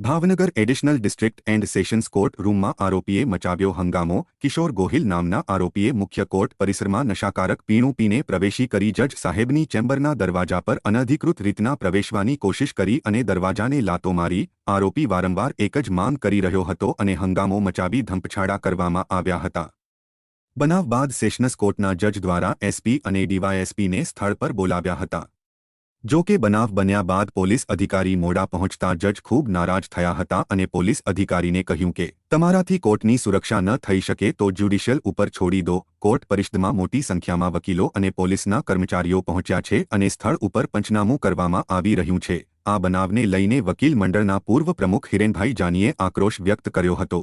Bhavnagar additional district and sessions court રૂમમાં આરોપીએ મચાવ્યો હંગામો. કિશોર ગોહિલ નામના આરોપીએ મુખ્ય કોર્ટ પરિસરમાં નશાકારક પીણું પીને પ્રવેશી કરી જજ સાહેબની ચેમ્બરના દરવાજા પર અનધિકૃત રીતના પ્રવેશવાની કોશિશ કરી અને દરવાજાને લાતો મારી. આરોપી વારંવાર એક જ માંગ કરી રહ્યો હતો અને હંગામો મચાવી ધંપછાડા કરવામાં આવ્યા હતા. બનાવ બાદ સેશન્સ કોર્ટના જજ દ્વારા એસપી અને ડીવાયએસપીને સ્થળ પર બોલાવ્યા હતા. જો કે બનાવ બન્યા બાદ પોલીસ અધિકારી મોડા પહોંચતા જજ ખૂબ નારાજ થયા હતા અને પોલીસ અધિકારીને કહ્યું કે, તમારાથી કોર્ટની સુરક્ષા ન થઈ શકે તો જ્યુડિશિયલ ઉપર છોડી દો. કોર્ટ પરિષદમાં મોટી સંખ્યામાં વકીલો અને પોલીસના કર્મચારીઓ પહોંચ્યા છે અને સ્થળ ઉપર પંચનામું કરવામાં આવી રહ્યું છે. આ બનાવને લઈને વકીલ મંડળના પૂર્વ પ્રમુખ હિરેનભાઈ જાનીએ આક્રોશ વ્યક્ત કર્યો હતો.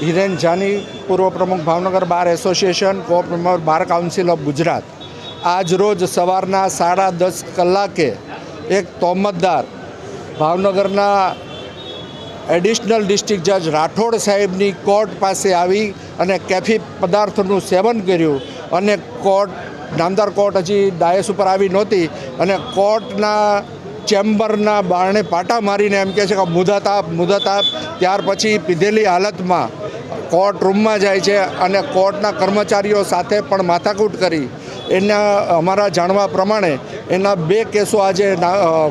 હિરેન જાની, પૂર્વ પ્રમુખ ભાવનગર બાર એસોસિએશન કો પ્રમુખ બાર કાઉન્સિલ ઓફ ગુજરાત. આજ રોજ સવારના સાડા દસ કલાકે એક તોમતદાર ભાવનગરના એડિશનલ ડિસ્ટ્રિક્ટ જજ રાઠોડ સાહેબની કોર્ટ પાસે આવી અને કેફી પદાર્થનું સેવન કર્યું અને કોર્ટ, નામદાર કોર્ટ હજી ડાયસ ઉપર આવી નહોતી અને કોર્ટના ચેમ્બરના બારણે પાટા મારીને એમ કહે છે કે મુદત આપ મુદત આપ ત્યાર પછી પીધેલી હાલતમાં કોર્ટ રૂમમાં જાય છે અને કોર્ટના કર્મચારીઓ સાથે પણ માથાકૂટ કરી. એના, અમારા જાણવા પ્રમાણે એના બે કેસો આજે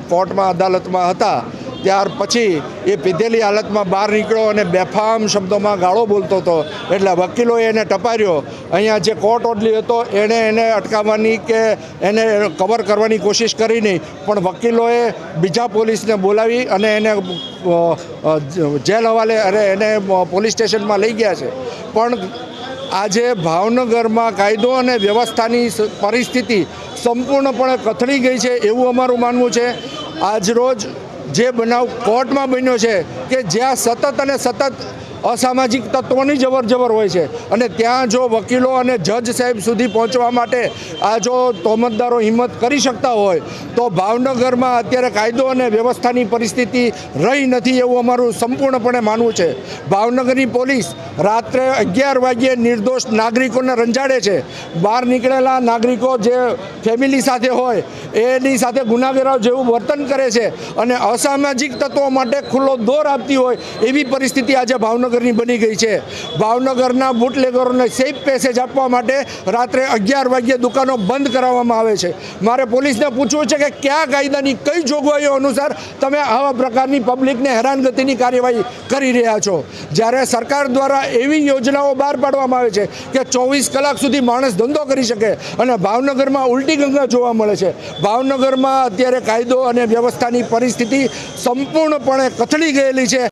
કોર્ટમાં અદાલતમાં હતા. ત્યાર પછી એ પીધેલી હાલતમાં બહાર નીકળ્યો અને બેફામ શબ્દોમાં ગાળો બોલતો હતો. એટલે વકીલોએ એને ટપાર્યો. અહીંયા જે કોર્ટ ઓડલી હતો, એણે એને અટકાવવાની કે એને કવર કરવાની કોશિશ કરી નહીં. પણ વકીલોએ બીજા પોલીસને બોલાવી અને એને જેલ હવાલે અરે એને પોલીસ સ્ટેશનમાં લઈ ગયા છે. પણ આજે ભાવનગરમાં કાયદો અને વ્યવસ્થાની પરિસ્થિતિ સંપૂર્ણપણે કથળી ગઈ છે એવું અમારું માનવું છે. આજરોજ જે બનાવ કોર્ટમાં બન્યો છે કે જ્યાં સતત અને સતત અસામાજિક તત્વોની જવર જવર હોય છે. અને ત્યાં જો વકીલો અને જજ સાહેબ સુધી પહોંચવા માટે આ જો તોમતદારો હિંમત કરી શકતા હોય, તો ભાવનગરમાં અત્યારે કાયદો અને વ્યવસ્થાની પરિસ્થિતિ રહી નથી એવું અમારું સંપૂર્ણપણે માનવું છે. ભાવનગરની પોલીસ રાત્રે અગિયાર વાગ્યે નિર્દોષ નાગરિકોને રંજાડે છે. બહાર નીકળેલા નાગરિકો જે ફેમિલી સાથે હોય, એની સાથે ગુનાગેરાવ જેવું વર્તન કરે છે. અને અસામાજિક તત્વો માટે ખુલ્લો દોર આપતી હોય એવી પરિસ્થિતિ આજે ભાવનગરની બની ગઈ છે. ભાવનગરના બુટલેગરોને સેફ પેસેજ આપવા માટે રાત્રે અગિયાર વાગ્યે દુકાનો બંધ કરાવવામાં આવે છે. મારે પોલીસને પૂછવું છે કે કયા કાયદાની કઈ જોગવાઈઓ અનુસાર તમે આવા પ્રકારની પબ્લિકને હેરાનગતિની કાર્યવાહી કરી રહ્યા છો? જ્યારે સરકાર દ્વારા એવી યોજનાઓ બહાર પાડવામાં આવે છે કે ચોવીસ કલાક સુધી માણસ ધંધો કરી શકે અને ભાવનગરમાં ઉલટી ગંગા જોવા મળે છે. ભાવનગરમાં અત્યારે કાયદો અને વ્યવસ્થાની પરિસ્થિતિ સંપૂર્ણપણે કથળી ગયેલી છે.